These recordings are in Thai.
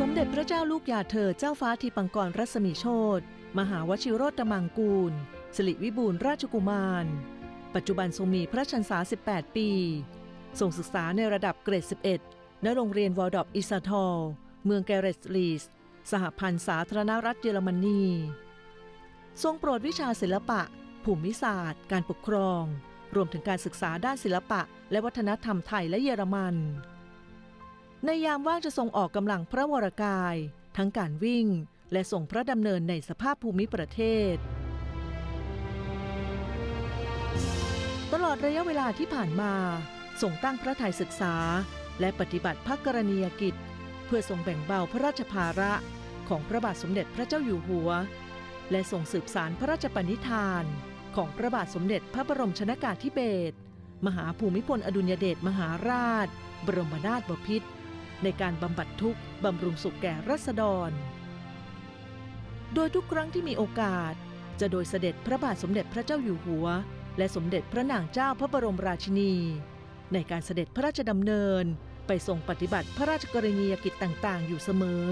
สมเด็จพระเจ้าลูกยาเธอเจ้าฟ้าทีปังกรรัศมีโชตมหาวชิโรตมังกูล สิริวิบูลราชกุมาร ปัจจุบันทรงมีพระชนษา 18 ปี ทรงศึกษาในระดับเกรด 11 ณ โรงเรียนวอลดอปอิซาทอล เมืองแกเรสลีส สหพันธ์สาธารณรัฐเยอรมนี ทรงโปรดวิชาศิลปะ ภูมิศาสตร์ การปกครอง รวมถึงการศึกษาด้านศิลปะ และวัฒนธรรมไทยและเยอรมัน ในยามว่างจะทรงออกกำลังพระวรกาย ทั้งการวิ่ง และส่งพระดำเนินในสภาพภูมิประเทศ ตลอดระยะเวลาที่ผ่านมาทรงตั้งพระไทยศึกษา และปฏิบัติพระกรณียกิจ เพื่อทรงแบ่งเบาพระราชภาระของพระบาทสมเด็จพระเจ้าอยู่หัว และทรงสืบสารพระราชปณิธาน ของพระบาทสมเด็จพระบรมชนากาธิเบศรมหาภูมิพลอดุลยเดชมหาราช บรมนาถบพิตร ในการบำบัดทุกข์บำรุงสุขแก่รัษฎร โดยทุกครั้งที่มีโอกาส จะโดยเสด็จพระบาทสมเด็จพระเจ้าอยู่หัว และสมเด็จพระนางเจ้าพระบรมราชินี ในการเสด็จพระราชดำเนิน ไปทรงปฏิบัติพระราชกรณียกิจต่าง ๆ อยู่เสมอ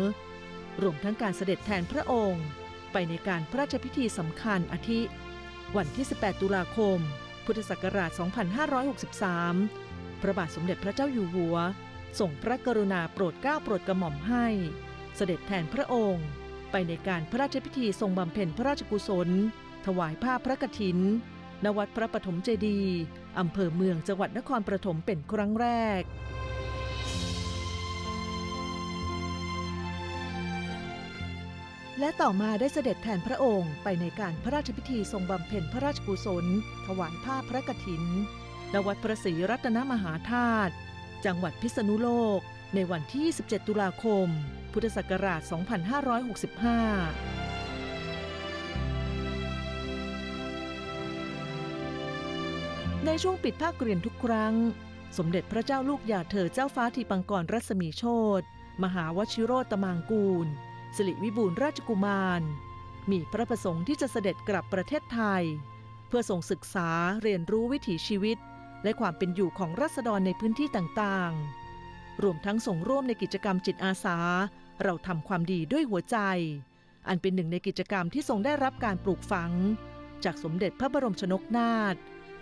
รวมทั้งการเสด็จแทนพระองค์ ไปในการพระราชพิธีสำคัญอาทิ วันที่ 18 ตุลาคม พุทธศักราช 2563 พระบาทสมเด็จพระเจ้าอยู่หัว ส่งพระกรุณาโปรดเกล้าโปรดกระหม่อมให้ เสด็จแทนพระองค์ ไปในการพระราชพิธีทรงบำเพ็ญพระราชกุศล ถวายผ้าพระกฐิน ณ วัดพระปฐมเจดีย์อำเภอเมืองจังหวัดนครปฐมเป็นครั้งแรกและต่อมาได้เสด็จแทนพระองค์ไปในการพระราชพิธีทรงบำเพ็ญพระราชกุศล ถวายผ้าพระกฐินณวัดพระศรีรัตนมหาธาตุ จังหวัดพิษณุโลก ในวันที่ 27 ตุลาคม พุทธศักราช 2565ในช่วงปิดภาคเรียนทุกครั้ง สมเด็จพระเจ้าลูกยาเธอเจ้าฟ้าทีปังกรรัศมีโชตมหาวชิโรตมางกูล สิริวิบูลราชกุมาร มีพระประสงค์ที่จะเสด็จกลับประเทศไทย เพื่อส่งศึกษาเรียนรู้วิถีชีวิต และความเป็นอยู่ของรัษฎรในพื้นที่ต่างๆ รวมทั้งส่งร่วมในกิจกรรมจิตอาสา เราทำความดีด้วยหัวใจ อันเป็นหนึ่งในกิจกรรมที่ทรงได้รับการปลูกฝัง จากสมเด็จพระบรมชนกนาถ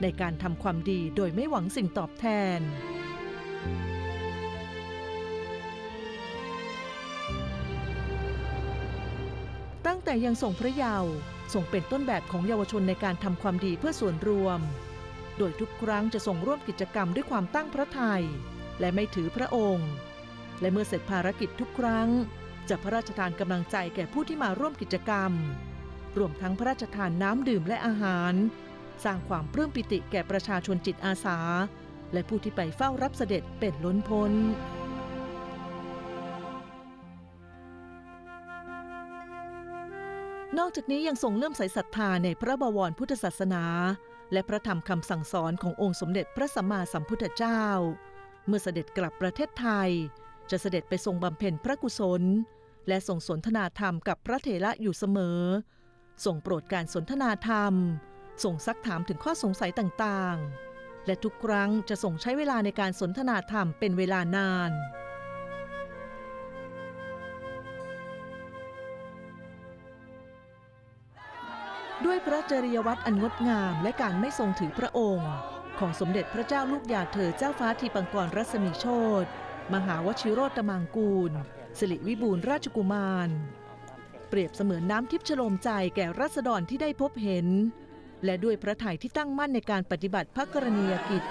ในการทำความดีโดยไม่หวังสิ่งตอบแทน ตั้งแต่ยังทรงพระเยาว์ทรงเป็นต้นแบบของเยาวชนในการทำความดีเพื่อส่วนรวม โดยทุกครั้งจะทรงร่วมกิจกรรมด้วยความตั้งพระทยัยและไม่ถือพระองค์ และเมื่อเสร็จภารกิจทุกครั้ง จะพระราชทานกำลังใจแก่ผู้ที่มาร่วมกิจกรรม รวมทั้งพระราชทานน้ำดื่มและอาหาร สร้างความปลื้มปิติแก่ประชาชนจิตอาสา และผู้ที่ไปเฝ้ารับเสด็จเป็นล้นพ้นนอกจากนี้ยังทรงเลื่อมใสศรัทธาในพระบวรพุทธศาสนา และพระธรรมคำสั่งสอนขององค์สมเด็จพระสัมมาสัมพุทธเจ้า เมื่อเสด็จกลับประเทศไทย จะเสด็จไปทรงบำเพ็ญพระกุศล และทรงสนทนาธรรมกับพระเถระอยู่เสมอทรงโปรดการสนทนาธรรมส่งซักถามถึงข้อสงสัยต่างๆ และทุกครั้งจะส่งใช้เวลาในการสนทนาธรรมเป็นเวลานาน ด้วยพระจริยวัตรอันงดงามและการไม่ทรงถือพระองค์ ของสมเด็จพระเจ้าลูกยาเธอเจ้าฟ้าทีปังกรรัศมีโชตมหาวชิโรตมังกูล สิริวิบูลราชกุมาร เปรียบเสมือนน้ำทิพย์ชโลมใจแก่รัษฎรที่ได้พบเห็น และด้วยพระไถ่ที่ตั้งมั่นในการปฏิบัติพระกรณียกิจ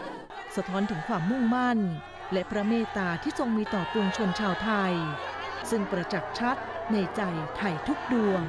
สะท้อนถึงความมุ่งมั่น และพระเมตตาที่ทรงมีต่อปวงชนชาวไทย ซึ่งประจักษ์ชัดในใจไทยทุกดวง